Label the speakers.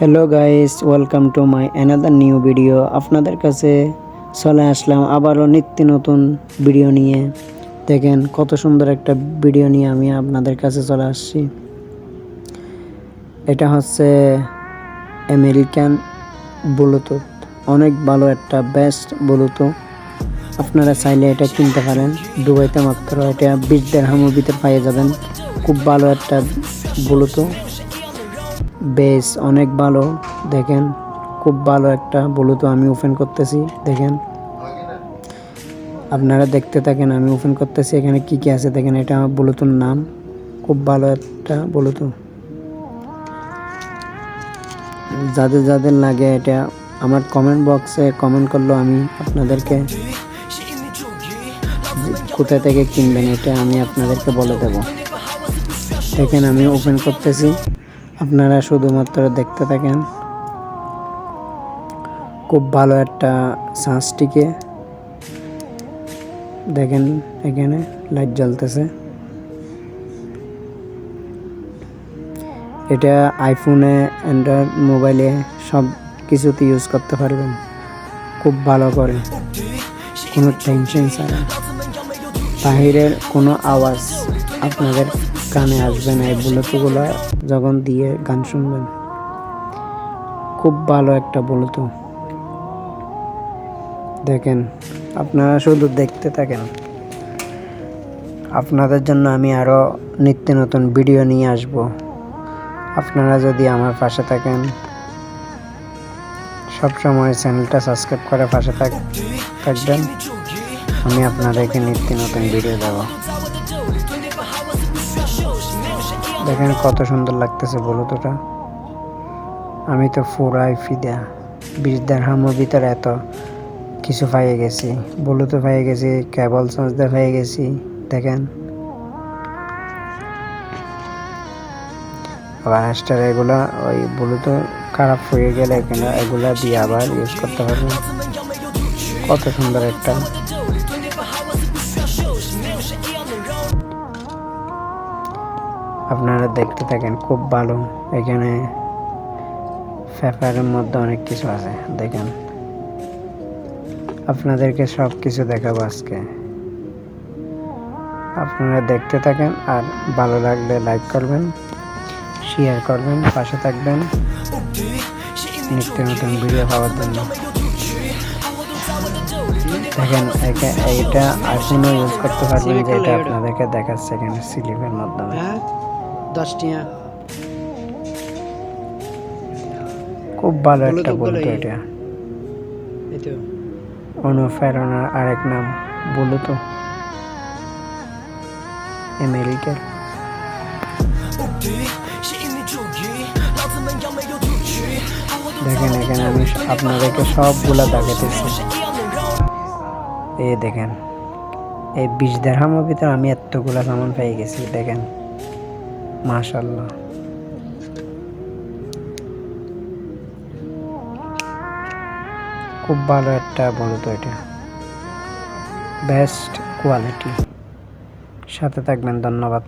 Speaker 1: Hello guys welcome to my another new video আপনাদের কাছে চলে আসলাম আবারও নিত্য নতুন ভিডিও নিয়ে। দেখেন কত সুন্দর একটা ভিডিও নিয়ে আমি আপনাদের কাছে চলে আসছি। এটা হচ্ছে আমেরিকান ব্লুটুথ অনেক ভালো একটা বেস্ট ব্লুটুথ আপনারা চাইলে এটা কিনতে পারেন। দুবাইতে মাত্র এটা বিশ দেড় দেড়হামের ভিতরে পেয়ে যাবেন। খুব ভালো একটা ব্লুটুথ বেস অনেক ভালো, দেখেন। খুব ভালো একটা ব্লুটুথ আমি ওপেন করতেছি, দেখেন। আপনারা দেখতে থাকেন, আমি ওপেন করতেছি, এখানে কি কি আছে দেখেন, এটা আমার ব্লুটুথ নাম। খুব ভালো একটা ব্লুটুথ। যাদের যাদের লাগে এটা আমার কমেন্ট বক্সে কমেন্ট করল, আমি আপনাদেরকে কোথা থেকে কিনবেন এটা আমি আপনাদেরকে বলে দেব। দেখেন, আমি ওপেন করতেছি। আপনারা শুধুমাত্র দেখতে থাকেন। খুব ভালো একটা সাঁসটিকে দেখেন এখানে লাইট জ্বলতেছে। এটা আইফোনে, অ্যান্ড্রয়েড মোবাইলে সব কিছুতে ইউজ করতে পারবেন। খুব ভালো করে। কোনো টেনশন ছাড়া। বাহিরের কোনো আওয়াজ। আপনাদের কানে আসবে না এই ব্লুটুথগুলো যখন দিয়ে গান শুনবেন। খুব ভালো একটা ব্লুটুথ দেখেন, আপনারা শুধু দেখতে থাকেন। আপনাদের জন্য আমি আরও নিত্য নতুন ভিডিও নিয়ে আসব। আপনারা যদি আমার পাশে থাকেন সবসময় চ্যানেলটা সাবস্ক্রাইব করে পাশে থাক থাকবেন। আমি আপনাদেরকে নিত্য নতুন ভিডিও দেবো। দেখেন কত সুন্দর লাগতেছে ব্লুটুথটা আমি তো ফুরাই ফিদা। বিশ দেড়হামের ভিতরে এত কিছু পাইয়ে গেছি। ব্লুটুথ পাইয়ে গেছি, কেবল চার্জ দিয়ে পাইয়ে গেছি, দেখেন। আবার এগুলা ওই ব্লুটুথ খারাপ হয়ে গেলে এখানে এগুলা দিয়ে আবার ইউজ করতে পারবেন কত সুন্দর একটা আপনারা দেখতে থাকেন, খুব ভালো। এখানে পেপারের মধ্যে অনেক কিছু আছে, দেখেন। আপনাদেরকে সব কিছু দেখাবো আজকে। আপনারা দেখতে থাকেন আর ভালো লাগলে লাইক করবেন, শেয়ার করবেন, পাশে থাকবেন। নিত্য নতুন ভিডিও পাওয়ার জন্য। দেখেন এইটা আইফোনও ইউজ করতে পারবেন যেটা আপনাদেরকে দেখাচ্ছে এখানে স্লিপের মাধ্যমে।
Speaker 2: হ্যাঁ? দশ টিয়া।
Speaker 1: খুব ভালো একটা বলতো
Speaker 2: বলে।
Speaker 1: এটা। অনুপ্রেরণার আরেক নাম বলতো আমেরিকার দেখেন এখানে আমি আপনাদেরকে সবগুলা দেখাতেছি এই দেখেন এই বিশ দেড়হামের ভিতরে আমি এতগুলা সামান পেয়ে গেছি দেখেন। মাশাল্লাহ খুব ভালো একটা বলতো এটা। বেস্ট কোয়ালিটি সাথে থাকবেন ধন্যবাদ।